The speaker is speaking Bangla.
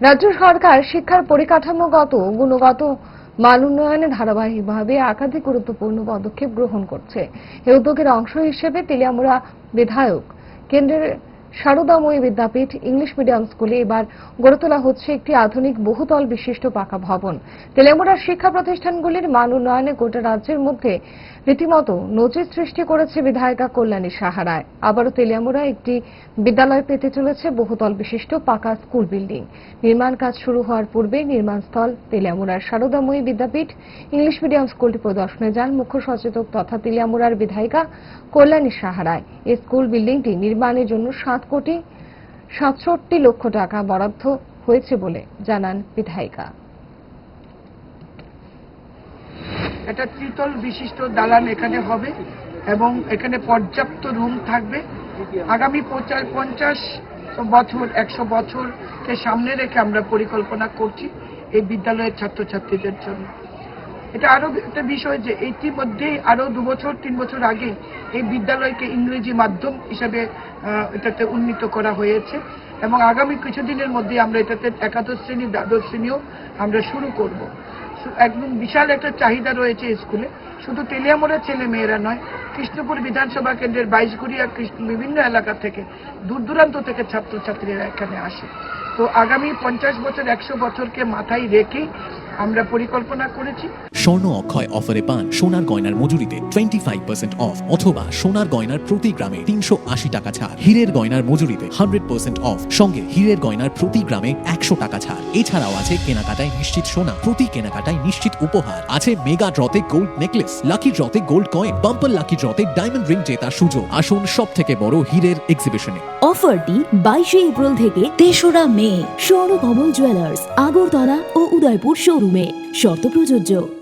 রাজ্য সরকার শিক্ষার পরিকাঠামোগত গুণগত মান উন্নয়নে ধারাবাহিকভাবে একাধিক গুরুত্বপূর্ণ পদক্ষেপ গ্রহণ করছে। এ উদ্যোগের অংশ হিসেবে তেলিয়ামুড়া বিধায়ক, কেন্দ্রের সারদাময়ী বিদ্যাপীঠ ইংলিশ মিডিয়াম স্কুলে এবার গড়ে তোলা হচ্ছে একটি আধুনিক বহুতল বিশিষ্ট পাকা ভবন। তেলিয়ামুড়ার শিক্ষা প্রতিষ্ঠানগুলির মান উন্নয়নে গোটা রাজ্যের মধ্যে রীতিমতো নজির সৃষ্টি করেছে বিধায়িকা কল্যাণী সাহারায়। আবারও তেলিয়ামুড়া একটি বিদ্যালয় পেতে চলেছে বহুতল বিশিষ্ট পাকা স্কুল বিল্ডিং। নির্মাণ কাজ শুরু হওয়ার পূর্বে নির্মাণস্থল তেলিয়ামুড়ার সারদাময়ী বিদ্যাপীঠ ইংলিশ মিডিয়াম স্কুলটি প্রদর্শনে যান মুখ্য সচেতক তথা তেলিয়ামুড়ার বিধায়িকা কল্যাণী সাহারায়। এই স্কুল বিল্ডিংটি নির্মাণের জন্য সাত কোটি সাতষট্টি লক্ষ টাকা বরাদ্দ হয়েছে বলে জানান বিধায়িকা। একটা ত্রিতল বিশিষ্ট দালান এখানে হবে এবং এখানে পর্যাপ্ত রুম থাকবে। আগামী পঞ্চাশ বছর, একশো বছরকে সামনে রেখে আমরা পরিকল্পনা করছি এই বিদ্যালয়ের ছাত্রছাত্রীদের জন্য। এটা আরও একটা বিষয় যে ইতিমধ্যেই আরও দু বছর, তিন বছর আগে এই বিদ্যালয়কে ইংরেজি মাধ্যম হিসাবে এটাতে উন্নীত করা হয়েছে এবং আগামী কিছুদিনের মধ্যে আমরা এটাতে একাদশ শ্রেণি, দ্বাদশ শ্রেণীও আমরা শুরু করব। একদম বিশাল একটা চাহিদা রয়েছে স্কুলে। শুধু তেলিয়ামোড়ের ছেলে মেয়েরা নয়, কৃষ্ণপুর বিধানসভা কেন্দ্রের বাইশগুড়িয়া বিভিন্ন এলাকা থেকে দূর দূরান্ত থেকে ছাত্রছাত্রীরা এখানে আসে। তো আগামী পঞ্চাশ বছর একশো বছরকে মাথায় রেখেই আমরা পরিকল্পনা করেছি। স্বর্ণ অক্ষয় অফারে পান সোনার গয়নার মজুরিতে টোয়েন্টি ফাইভ পার্সেন্ট অফ অথবা সোনার গয়নার প্রতি গ্রামে তিনশো আশি টাকা ছাড়। হীরের গয়নার মজুরিতে হান্ড্রেড পার্সেন্ট অফ সঙ্গে হীরের গয়নার প্রতি গ্রামে একশো টাকা ছাড়। এছাড়াও আছে কেনাকাটায় নিশ্চিত সোনা প্রতি কেনাকাটায় নিশ্চিত উপহার। আছে মেগা ড্রতে গোল্ড নেকলেস লাকি ড্রতে গোল্ড কয়েন বাম্পার লাকি ড্রতে ডায়মন্ড রিং জেতার সুযোগ। আসুন সব থেকে বড় হীরের এক্সিবিশনে অফারটি বাইশে এপ্রিল থেকে তেসরা মে স্বর্ণকমল জুয়েলার্স আগরতলা ও উদয়পুর শোরুমে শর্ত প্রযোজ্য।